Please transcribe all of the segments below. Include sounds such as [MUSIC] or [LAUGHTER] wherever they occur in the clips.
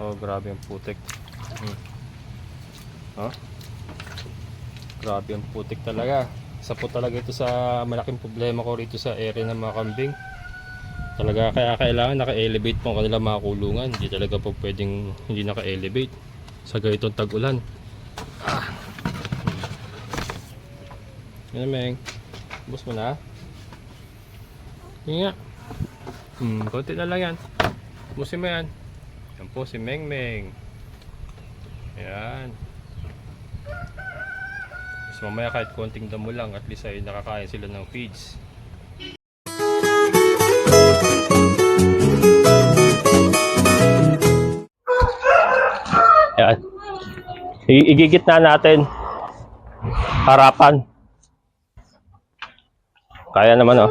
Oh, grabe ang putik. Hmm. Oh. Grabe ang putik talaga. Isa po talaga ito sa malaking problema ko rito sa area ng mga kambing. Talaga kaya kailangan naka-elevate po ang kanilang mga kulungan. Hindi talaga po pwedeng hindi naka-elevate sa ganitong tag-ulan. Ah. Yan Meng. Bus mo na. Yan nga. Hmm, konti na lang yan. Busin mo yan. Yan po si Meng Meng. Yan. Mas mamaya kahit konting damo lang, at least ay nakakain sila ng feeds. Yan. I- igigit na natin. Harapan. Kaya naman oh.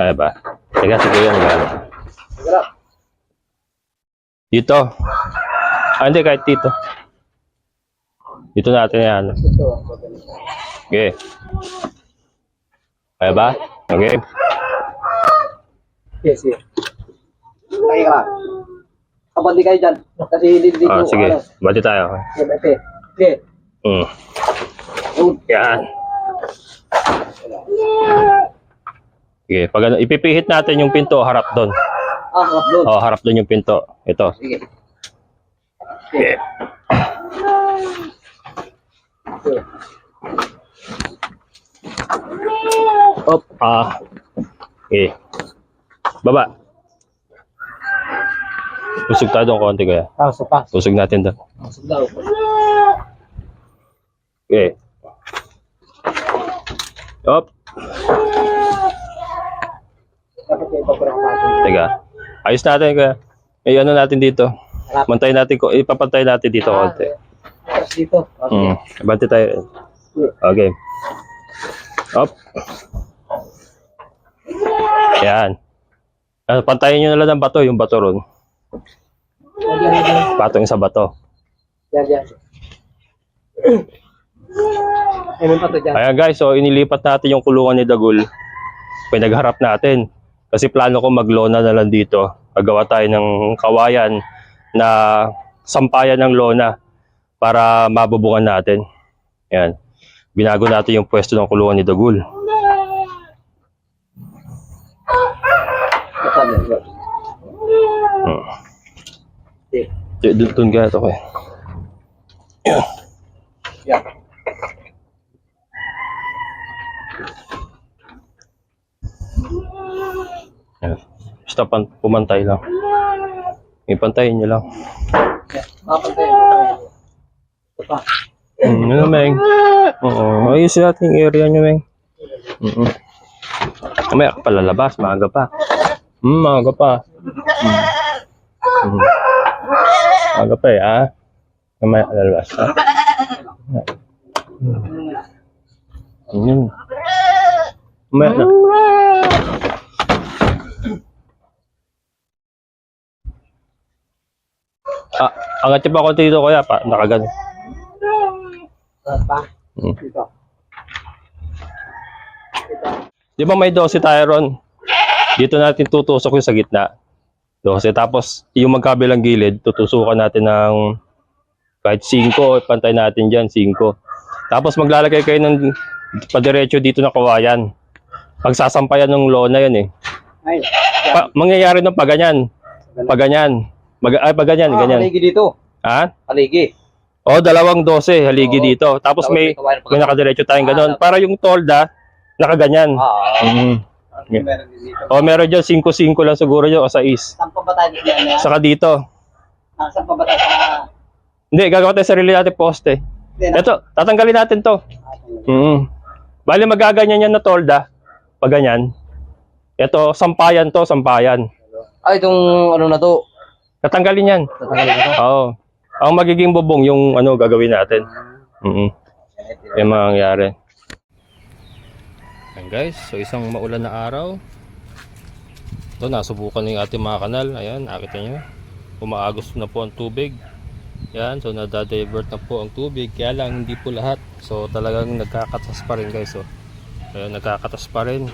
Kaya ba? Teka, sige yan. Gano. Dito. Ah, hindi, kahit dito. Dito natin yan. Okay. Kaya ba? Okay. Yes, yes. Kaya ka. Kapag di kayo dyan, kasi hindi dito. Ah, sige. Ano, Bati tayo. sige, okay. Sige. Mm. Yan. Sige, pag ano, ipipihit natin yung pinto harap doon. Ah, harap doon. Oh, harap doon yung pinto. Ito. Sige. Okay. Sige. Op. Ah. Okay. Baba. Usog tayo doon konti kaya. Ah, so pa. Usog natin doon. Masog daw. Okay. Op. Pasok. Teka. Ayos natin kaya. May ano natin dito. Mantayin natin ko. Ipapantay natin dito konti. Tapos dito. Okay. Mm. Bante tayo. Okay. Up. Yan. Ah, pantayin nyo na lang ng bato, yung bato ron. Patong sa bato. Yan, yan. Ayan guys, so inilipat natin yung kulungan ni Dagul. Pinagharap natin. Kasi plano ko maglona na lang dito. Magawa tayo ng kawayan na sampayan ng lona para mabubungan natin. Yan. Binago natin yung pwesto ng kulungan ni Dagul. Hmm. Doon ka ito ko eh. Yan. Yan. Basta pan, pumantay lang. Ipantayin nyo lang. Yan. Papantay. Ito pa. Mm, ano, Meng? Oo, ayos natin yung area nyo, Meng. Mm -mm. Mamaya palalabas, maaga pa. Hmm, maaga pa. Mm. Mm. Maaga pa eh, ah. Mamaya ka lalabas, ha? Mm. Mm. Mamaya na. Ah, angat niyo pa konti dito, kuya. Pa, nakagan. Tapos pa. Mm. Dito. Di ba may 12 tayo ron? Dito natin tutusok yung sa gitna. 12. Tapos yung magkabilang gilid, tutusukan natin ng kahit 5. Pantay natin dyan, 5. Tapos maglalagay kayo ng padiretso dito na kawayan. Pagsasampayan ng lona yun eh. Ay. Pa, mangyayari ng paganyan. Paganyan. Mag, ay, paganyan, Ah, ganyan. haligi dito. Ha? Haligi. O, dalawang 12, haligi Oo. dito. Tapos may, may nakadiretso tayong Ah, ganun. Para yung tolda, nakaganyan. Ah, Mm. Yeah. meron din dito. O, meron dyan 5-5 lang siguro yun o 6. Saan pa ba tayo dyan? yan? Saka dito. Ah, Saan pa ba tayo sa... Hindi, gagawa tayo sarili natin poste. Ah. Ito, tatanggalin natin to. Mm. Bali, magaganyan yan na tolda. Pag ganyan. Ito, sampayan to, sampayan. Ay, itong ano na to. Tatanggalin yan. Tatanggalin. Oo. Ang magiging bubong, yung ano gagawin natin. Mm Yung mangyayari. Ayan guys, so isang maulan na araw. Ito, nasubukan ng ating mga kanal. Ayan, nakita nyo. Umaagos na po ang tubig. Yan, so nadadivert na po ang tubig. Kaya lang, hindi po lahat. So talagang nagkakatas pa rin guys. So, ayan, nagkakatas pa rin.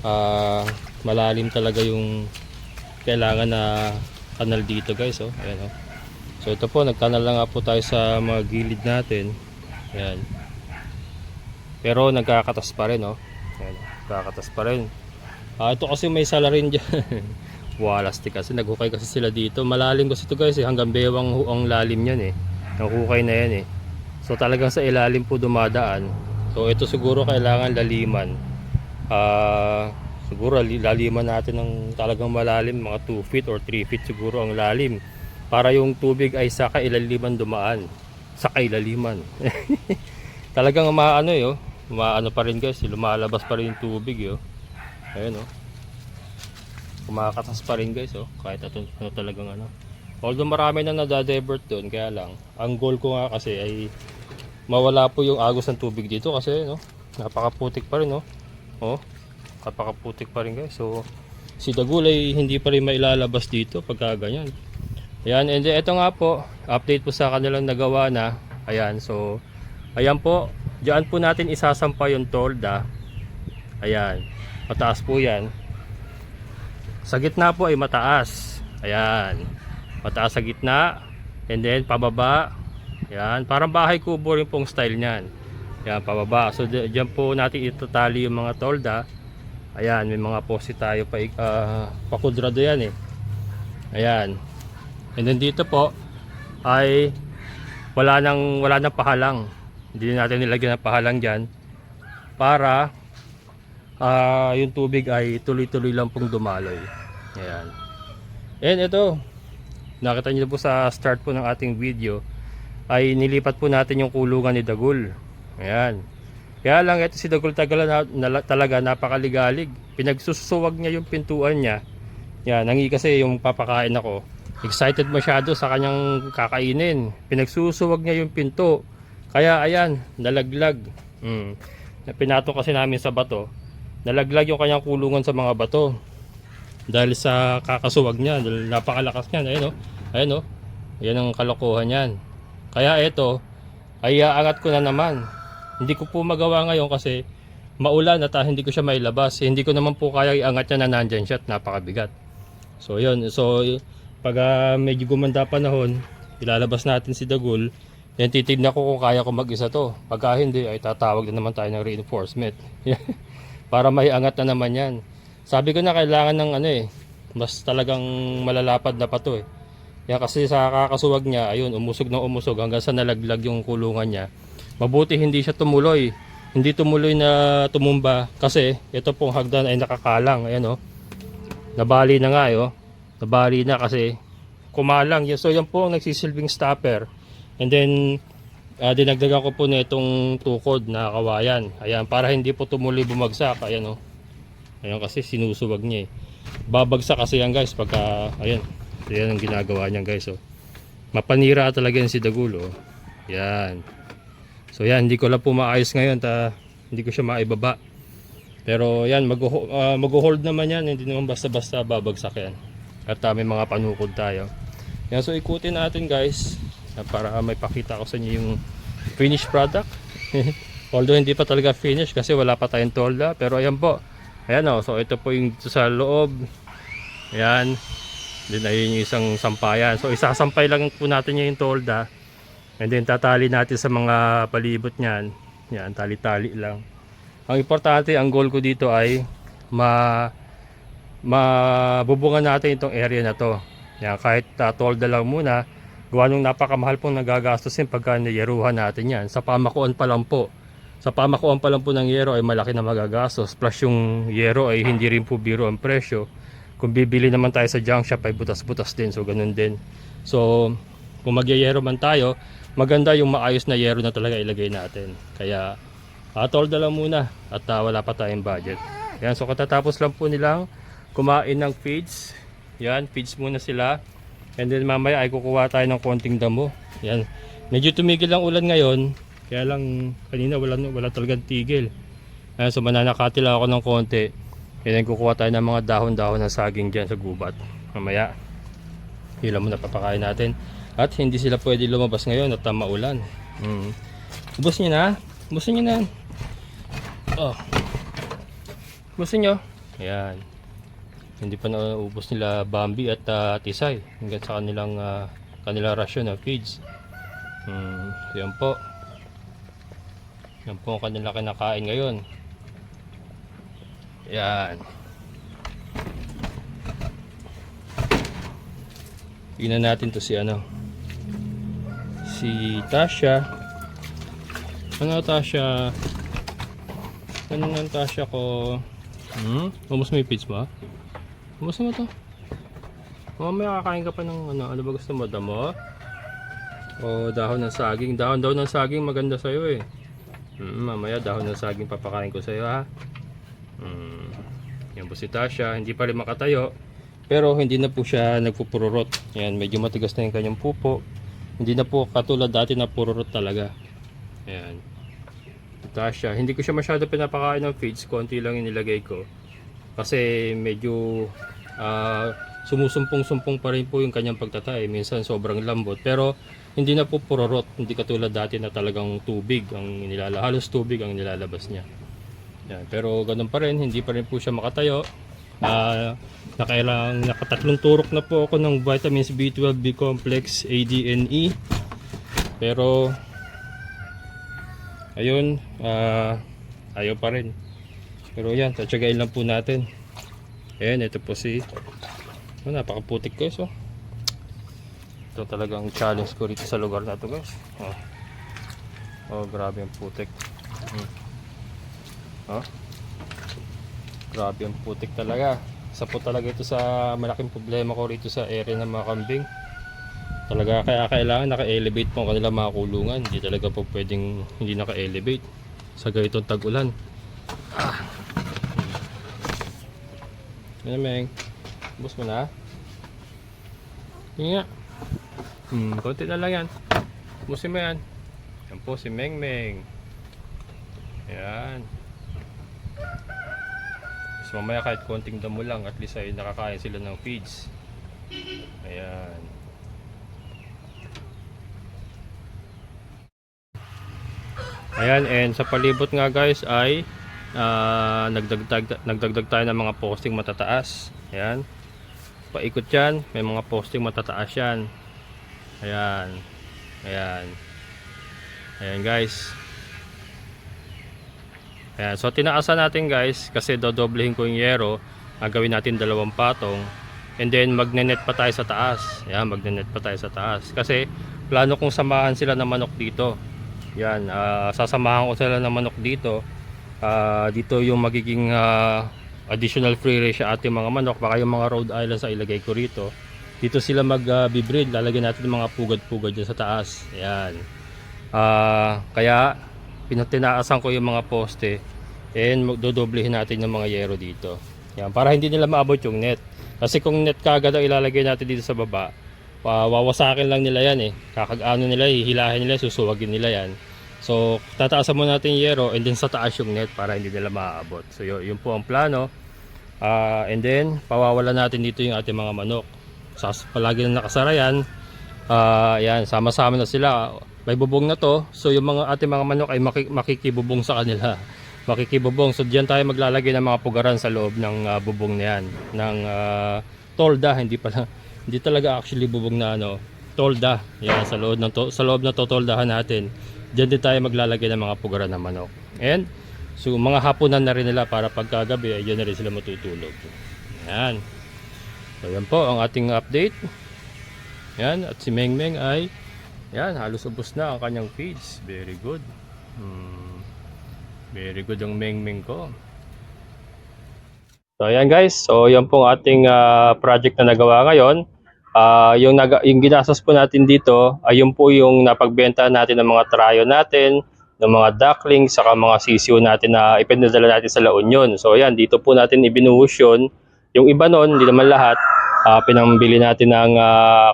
Ah, malalim talaga yung kailangan na kanal dito guys oh. Ayan oh. So ito po, nagkanal lang nga po tayo sa mga gilid natin. Ayan. Pero nagkakatas pa rin oh. Ayan, oh. nagkakatas pa rin. Ah, ito kasi may salarin dyan. [LAUGHS] Walastik kasi naghukay kasi sila dito. Malalim kasi ito guys eh. Hanggang bewang ang lalim yan eh. Ang hukay na yan eh. So talagang sa ilalim po dumadaan. So ito siguro kailangan laliman. Ah, siguro li- laliman natin ng talagang malalim, mga 2 feet or 3 feet siguro ang lalim. Para yung tubig ay sa kailaliman dumaan. Sa kailaliman. [LAUGHS] talagang maano eh, oh. Maano pa rin guys, eh. lumalabas pa rin yung tubig eh, oh. Ayan oh. Kumakatas pa rin guys oh. Kahit ito ano talagang ano. Although marami na nadadivert doon, kaya lang. Ang goal ko nga kasi ay mawala po yung agos ng tubig dito kasi no, napakaputik pa rin no. Oh, napakaputik pa rin guys. So si Dagul ay hindi pa rin mailalabas dito pagka ganyan. Ayan, and then, ito nga po, update po sa kanilang nagawa na. Ayan, so ayan po, diyan po natin isasampa yung tolda. Ayan, mataas po yan. Sa gitna po ay mataas. Ayan. Mataas sa gitna. And then pababa. Ayan. Parang bahay kubo rin pong style niyan. Ayan, pababa. So di- diyan po natin itatali yung mga tolda. Ayan, may mga poste tayo pa uh, pakudrado yan eh. Ayan. And then dito po ay wala nang wala nang pahalang. Hindi natin nilagyan ng pahalang diyan para ah yung tubig ay tuloy-tuloy lang pong dumaloy. Ayan. And ito, nakita niyo po sa start po ng ating video, ay nilipat po natin yung kulungan ni Dagul. Ayan. Kaya lang ito si Dagul tagala na, na- talaga napakaligalig. Pinagsusuwag niya yung pintuan niya. Yan, nangi kasi yung papakain ako. Excited masyado sa kanyang kakainin. Pinagsusuwag niya yung pinto. Kaya ayan, nalaglag. Mm. Na Pinato kasi namin sa bato. Nalaglag yung kanyang kulungan sa mga bato. Dahil sa kakasuwag niya, dahil napakalakas niyan. Ayun o. Ayun o. Yan ang kalokohan niyan. Kaya ito, ay aangat ko na naman. Hindi ko po magawa ngayon kasi maulan at ah, hindi ko siya mailabas. Hindi ko naman po kaya iangat niya na nandyan siya at napakabigat. So yun, so pag ah, medyo gumanda panahon, ilalabas natin si Dagul. Yan titignan ko kung kaya ko mag-isa to. Pagka hindi, ay tatawag na naman tayo ng reinforcement. [LAUGHS] Para may angat na naman yan. Sabi ko na kailangan ng ano eh, mas talagang malalapad na pa to eh. Yan kasi sa kakasuwag niya, ayun, umusog ng umusog hanggang sa nalaglag yung kulungan niya. Mabuti hindi siya tumuloy. Hindi tumuloy na tumumba kasi ito pong hagdan ay nakakalang. Ayan oh. Nabali na nga eh, oh. Nabali na kasi kumalang. So yan po ang nagsisilbing stopper. And then ah, dinagdagan ko po na itong tukod na kawayan. Ayan, para hindi po tumuloy bumagsak. Ayan oh. Ayan kasi sinusuwag niya eh. Babagsak kasi yan guys pagka, ayan. So yan ang ginagawa niyan guys oh. Mapanira talaga yan si Dagulo. Oh. Yan. So yan, hindi ko lang po maayos ngayon. Ta, hindi ko siya maibaba. Pero yan, mag- uh, mag-hold naman yan. Hindi naman basta-basta babagsak yan. At uh, may mga panukod tayo. Yan, so ikutin natin guys. para may pakita ko sa inyo yung finished product. [LAUGHS] Although hindi pa talaga finished kasi wala pa tayong tolda. Pero ayan po. Ayan o. So ito po yung dito sa loob. Ayan. Then ayun yung isang sampayan. So isasampay lang po natin yung tolda. And then tatali natin sa mga palibot niyan. Yan, tali-tali lang. Ang importante, ang goal ko dito ay ma mabubungan natin itong area na to. Yan, kahit uh, tolda lang muna, gawa nung napakamahal pong nagagastusin pagka niyeruhan natin yan. Sa pamakuan pa lang po. Sa pamakuan pa lang po ng yero ay malaki na magagastos. Plus yung yero ay hindi rin po biro ang presyo. Kung bibili naman tayo sa junk shop ay butas-butas din. So ganun din. So kung magyayero man tayo, maganda yung maayos na yero na talaga ilagay natin. Kaya atol na lang muna at ah, wala pa tayong budget. Yan, so katatapos lang po nilang kumain ng feeds. Yan, feeds muna sila. And then mamaya ay kukuha tayo ng konting damo. Yan. Medyo tumigil ang ulan ngayon. Kaya lang kanina wala, wala talagang tigil. Ayan, so mananakati lang ako ng konti. And then kukuha tayo ng mga dahon-dahon ng saging dyan sa gubat. Mamaya, hila muna papakain natin. At hindi sila pwede lumabas ngayon at uh, maulan. Mm. Ubus nyo na. Ubusin nyo na. Oh. Ubusin nyo. Ayan. hindi pa naubos nila Bambi at ah, Tisay hanggang sa kanilang ah, kanilang rasyon na feeds. Hmm, yan po. Yan po ang kanila kinakain ngayon. Yan. Tingnan natin to si ano. Si Tasha. Ano Tasha? Ano nga Tasha ko? Hmm? Almost may feeds mo? Almost mo to? Mamaya kakain ka pa ng ano, ano ba gusto mo? Damo? O dahon ng saging? Dahon daw ng saging maganda sa'yo eh. Mm, mamaya dahon ng saging papakain ko sa'yo ha. Mm. Yan po si Tasha. Hindi pa rin makatayo. Pero hindi na po siya nagpupururot. Yan, medyo matigas na yung kanyang pupo. Hindi na po katulad dati na pururot talaga. Yan. Tasha. Hindi ko siya masyado pinapakain ng feeds. Konti lang inilagay ko. Kasi medyo ah, sumusumpong-sumpong pa rin po yung kanyang pagtatay. Minsan sobrang lambot. Pero hindi na po pururot. Hindi katulad dati na talagang tubig ang nilalabas. Halos tubig ang nilalabas niya. Yan. Pero ganun pa rin. Hindi pa rin po siya makatayo. Ah, nakailang nakatatlong turok na po ako ng vitamins B12, B complex, ADNE. Pero ayun, ah, ayaw pa rin. Pero yan, tatsagain lang po natin. Ayan, ito po si oh, napakaputik guys oh. Ito talagang challenge ko rito sa lugar na to guys. Oh, oh grabe ang putik. Hmm. Oh. Grabe ang putik talaga. Isa po talaga ito sa malaking problema ko rito sa area ng mga kambing. Talaga kaya kailangan naka-elevate po ang kanilang mga kulungan. Hindi talaga po pwedeng hindi naka-elevate sa ganitong tag-ulan. Ah. Yan Meng. Bus mo na. Yan nga. Hmm, konti na lang yan. Busin mo yan. Yan po si Meng Meng. Yan. So mamaya kahit konting damo lang, at least ay nakakain sila ng feeds. Ayan. Ayan, and sa palibot nga guys ay ah, nagdagdag, nagdagdag tayo ng mga posting matataas. Ayan. Paikot yan, may mga posting matataas yan. Ayan. Ayan. Ayan guys. Ayan, so tinaasan natin guys kasi dodoblehin ko yung yero. Gagawin natin dalawang patong. And then magnenet pa tayo sa taas. Ayan, magnenet pa tayo sa taas. Kasi plano kong samahan sila ng manok dito. Yan, ah, sasamahan ko sila ng manok dito. Ah, dito yung magiging ah, additional free range sa ating mga manok. Baka yung mga Rhode Island sa ilagay ko rito. Dito sila mag-breed. Lalagyan natin ng mga pugad-pugad dyan sa taas. Ayan. Ah, kaya pinatinaasan ko yung mga poste and dodoblehin natin yung mga yero dito. Yan, para hindi nila maabot yung net. Kasi kung net kagad ang ilalagay natin dito sa baba, uh, wawasakin lang nila yan eh. Kakag-ano nila, hihilahin nila, susuwagin nila yan. So, tataasan mo natin yung yero and then sa taas yung net para hindi nila maaabot. So, yun, yun po ang plano. Ah, and then, pawawala natin dito yung ating mga manok. Sas, palagi na nakasara yan. Ah, yan, sama-sama na sila. May bubong na to. So, yung mga ating mga manok ay maki- makikibubong sa kanila. Makikibubong. So, diyan tayo maglalagay ng mga pugaran sa loob ng ah, bubong na yan. Ng ah, tolda, hindi pala hindi talaga actually bubong na ano, tolda. Yan sa loob ng to, sa loob ng totoldahan natin. Diyan din tayo maglalagay ng mga pugaran ng manok. And so mga hapunan na rin nila para pagkagabi ay diyan na rin sila matutulog. Yan. So yan po ang ating update. Yan at si Meng Meng ay yan halos ubos na ang kanyang feeds. Very good. Hmm. Very good ang Meng Meng ko. So ayan guys, so yan pong ating ah, project na nagawa ngayon. Ah, yung, naga, yung ginastos po natin dito, ayun po yung napagbenta natin ng mga trayo natin, ng mga ducklings, saka mga sisiyo natin na ipinadala natin sa La Union. So ayan, dito po natin ibinuhos yun. Yung iba nun, hindi naman lahat, ah, pinambili natin ng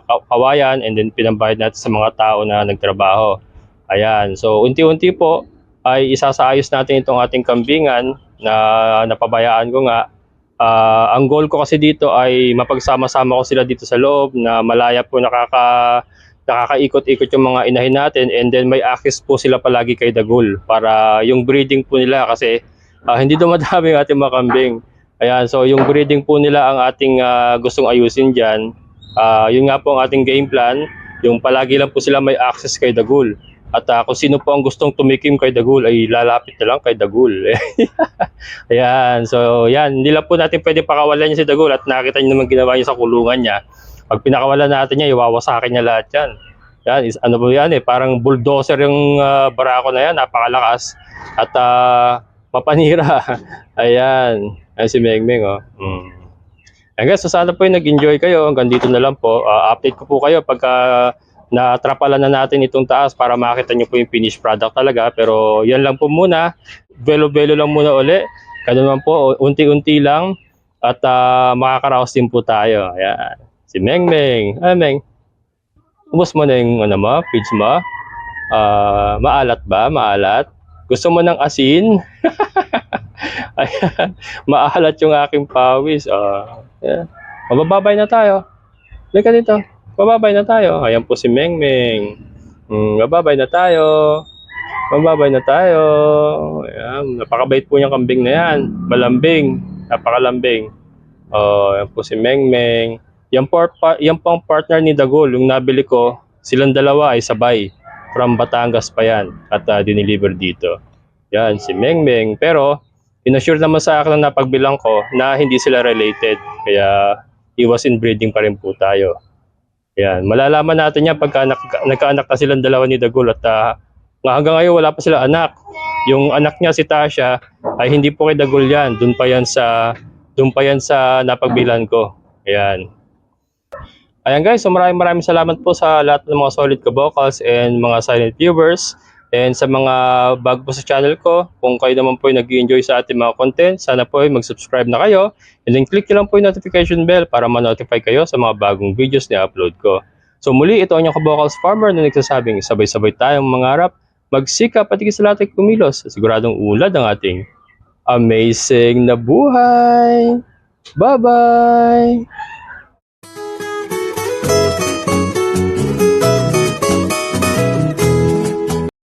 ka- kawayan and then pinambayad natin sa mga tao na nagtrabaho. Ayan, so unti-unti po ay isasaayos natin itong ating kambingan na napabayaan ko nga Ah, ang goal ko kasi dito ay mapagsama-sama ko sila dito sa loob na malaya po nakaka nakakaikot-ikot yung mga inahin natin and then may access po sila palagi kay Dagul para yung breeding po nila kasi ah, hindi dumadami ang ating mga kambing. Ayan, so yung breeding po nila ang ating ah, gustong ayusin dyan. Ah, yun nga po ang ating game plan. Yung palagi lang po sila may access kay Dagul. At ah, kung sino po ang gustong tumikim kay Dagul ay lalapit na lang kay Dagul. [LAUGHS] Ayan, so yan. Hindi lang po natin pwede pakawalan niya si Dagul at nakita niyo naman ginawa niya sa kulungan niya. Pag pinakawalan natin niya, iwawasakin niya lahat yan. Yan, is, ano po yan eh, parang bulldozer yung ah, barako na yan, napakalakas. At ah, mapanira. [LAUGHS] Ayan. Ayan si Mengmeng, oh. Mm. Ayan guys, so sana po yung nag-enjoy kayo. Hanggang dito na lang po. Ah, update ko po kayo pagka natrapalan na natin itong taas para makita nyo po yung finished product talaga. Pero yan lang po muna. Velo-velo lang muna uli. Ganun naman po, unti-unti lang. At ah, makakaraos din po tayo. Ayan. Si Mengmeng. Ay, Meng. Ubus mo na yung ano mo, feeds mo. Ah, maalat ba? Maalat? Gusto mo ng asin? [LAUGHS] Ayan. [LAUGHS] Maalat yung aking pawis. Ah, yeah. Mabababay na tayo. Lika dito. Mababay na tayo. Ayan po si Mengmeng. Mm, mababay na tayo. Mababay na tayo. Ayan. Napakabait po niyang kambing na yan. Malambing. Napakalambing. Oh, ayan po si Mengmeng. Yan po, yan po ang partner ni Dagol. Yung nabili ko, silang dalawa ay sabay. From Batangas pa yan. At uh, diniliver dito. Yan, si Mengmeng. Pero, inassure naman sa akin na napagbilang ko na hindi sila related. Kaya, iwas inbreeding pa rin po tayo. Yan, malalaman natin yan pagka nag- nagkaanak na silang dalawa ni Dagul at nga hanggang ngayon wala pa sila anak. Yung anak niya si Tasha ay hindi po kay Dagul yan. Doon pa yan sa doon pa yan sa napagbilan ko. Ayan. Ayan guys, so maraming maraming salamat po sa lahat ng mga solid ka-vocals and mga silent viewers. And sa mga bago po sa channel ko, kung kayo naman po ay nag enjoy sa ating mga content, sana po ay mag-subscribe na kayo. And then click nyo lang po yung notification bell para ma-notify kayo sa mga bagong videos na upload ko. So muli, ito ang inyong ka-vocals farmer na nagsasabing sabay-sabay tayong mangarap, magsikap at sa lahat kumilos. Siguradong ulad ang ating amazing na buhay. Bye-bye!